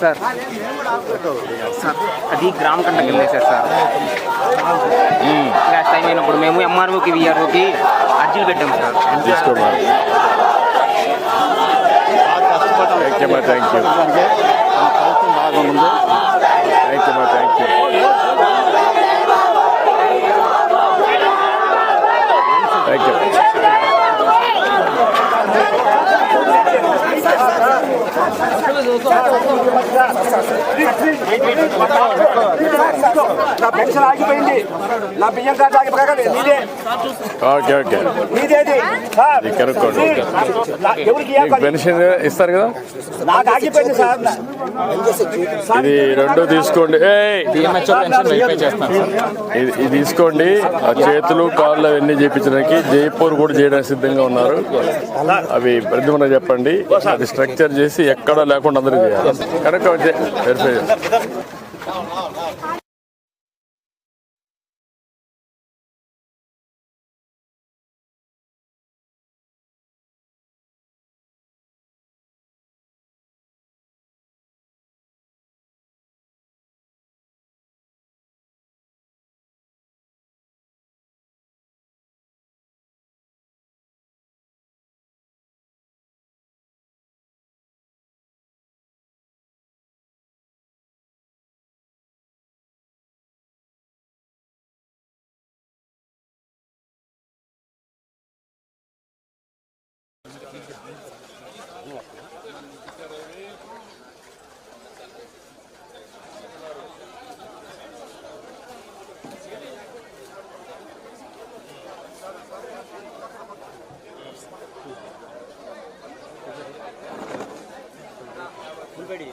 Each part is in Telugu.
సార్ సార్ అది గ్రామ కంటకి వెళ్ళేసారు సార్. లాస్ట్ టైం అయినప్పుడు మేము ఎంఆర్ఓకి విఆర్ఓకి అర్జీలు పెట్టాం sir. తీసుకోమా thank you thank you thank you మా థ్యాంక్ యూ థ్యాంక్ యూ నా పెన్షన్ ఆగిపోయింది నా బియ్యం కార్డు ఆగిపోయాక నీదే ఓకే ఓకే. నీదేది ఎవరికి పెన్షన్ ఇస్తారు కదా? నాకు ఆగిపోయింది సార్ ఇది రెండు తీసుకోండి. ఇది తీసుకోండి. ఆ చేతులు కాళ్ళు అవన్నీ చేయించడానికి జైపూర్ కూడా చేయడానికి సిద్ధంగా ఉన్నారు. అవి ప్రతిమన చెప్పండి. అది స్ట్రక్చర్ చేసి ఎక్కడా లేకుండా வந்திருக்கு கரெக்டாக வச்சு Everybody.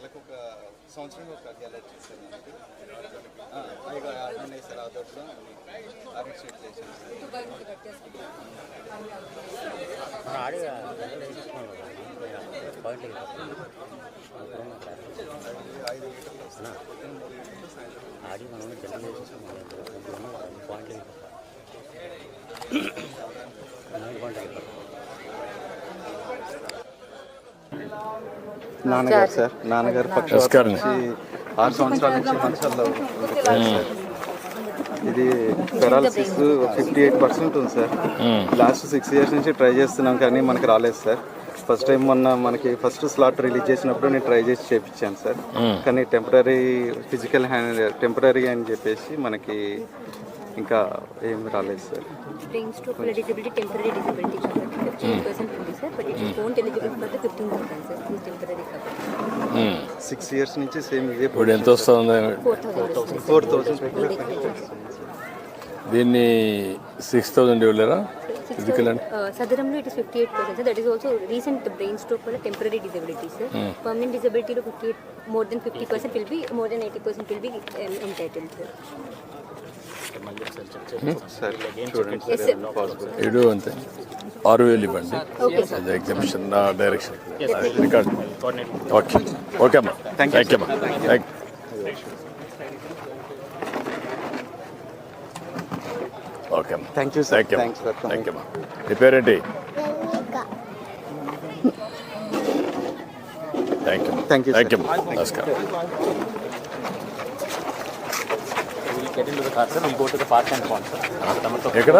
మనకి ఆ, పైగా అన్నీ సార్ ఆ దొడ్లో అరిషేట్ చేసాను ఐదు లీటర్లు మూడు లీటర్లు సాయంత్రం ఆడి మనం జల్దీ చేసేసాం పాయింట్లు నాన్నగారు సార్ నాన్నగారు. నుంచి ఆరు సంవత్సరాల నుంచి మంచాల్లో ఇది పెరాలసిస్ ఫిఫ్టీ ఎయిట్ పర్సెంట్ ఉంది సార్. లాస్ట్ సిక్స్ ఇయర్స్ నుంచి ట్రై చేస్తున్నాం కానీ మనకి రాలేదు సార్. ఫస్ట్ టైం మొన్న మనకి ఫస్ట్ స్లాట్ రిలీజ్ చేసినప్పుడు నేను ట్రై చేసి చేయించాను సార్. కానీ టెంపరీ ఫిజికల్ హ్యాండ్ టెంపరీ అని చెప్పేసి మనకి ఇంకా ఏం రాలేదు సార్. ఉంది సిక్స్ ఇయర్స్ నుంచి సేమ్ ఇదే ఇప్పుడు ఎంత వస్తుంది ఫోర్ థౌసండ్ ఫోర్ థౌసండ్ దీన్ని సిక్స్ థౌజండ్ ఇవ్వలేరా? సదరంలో it is fifty eight percent that is also recent brain stroke వల్ల temporary disability sir permanent డిజబిలిటీలో fifty eight more than fifty percent will be more than eighty percent will be entitle sir ఏడు అంతే ఆరు వేలు ఇవ్వండి. ఓకే సార్ అది ఎగ్జిబిషన్ నా డైరెక్షన్ రికార్డ్ ఓకే ఓకే అమ్మా. థ్యాంక్ యూ అమ్మా. Thank okay thank you sir thank you thank you నీ పేరేంటి thank you Thank you, thank. You నమస్కారం get into the car, sir, and go to the park and pond, sir. ఎక్కడ